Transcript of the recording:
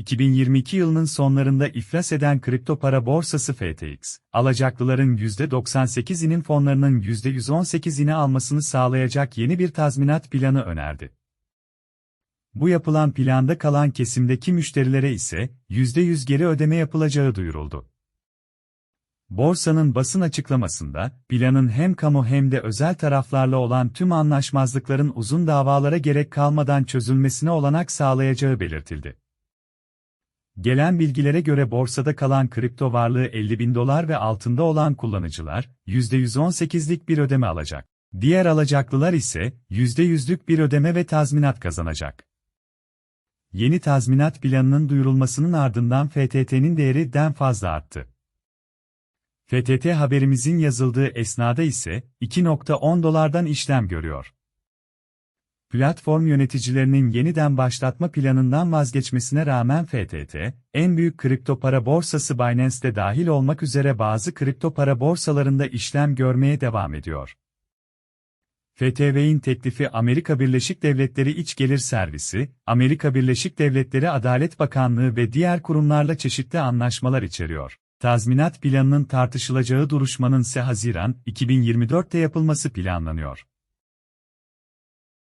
2022 yılının sonlarında iflas eden kripto para borsası FTX, alacaklıların %98'inin fonlarının %118'ini almasını sağlayacak yeni bir tazminat planı önerdi. Bu yapılan planda kalan kesimdeki müşterilere ise %100 geri ödeme yapılacağı duyuruldu. Borsanın basın açıklamasında, planın hem kamu hem de özel taraflarla olan tüm anlaşmazlıkların uzun davalara gerek kalmadan çözülmesine olanak sağlayacağı belirtildi. Gelen bilgilere göre borsada kalan kripto varlığı 50 bin dolar ve altında olan kullanıcılar, %118'lik bir ödeme alacak. Diğer alacaklılar ise, %100'lük bir ödeme ve tazminat kazanacak. Yeni tazminat planının duyurulmasının ardından FTT'nin değeri den fazla arttı. FTT haberimizin yazıldığı esnada ise 2.10 dolardan işlem görüyor. Platform yöneticilerinin yeniden başlatma planından vazgeçmesine rağmen FTT, en büyük kripto para borsası Binance'de dahil olmak üzere bazı kripto para borsalarında işlem görmeye devam ediyor. FTV'in teklifi Amerika Birleşik Devletleri İç Gelir Servisi, Amerika Birleşik Devletleri Adalet Bakanlığı ve diğer kurumlarla çeşitli anlaşmalar içeriyor. Tazminat planının tartışılacağı duruşmanın ise Haziran 2024'te yapılması planlanıyor.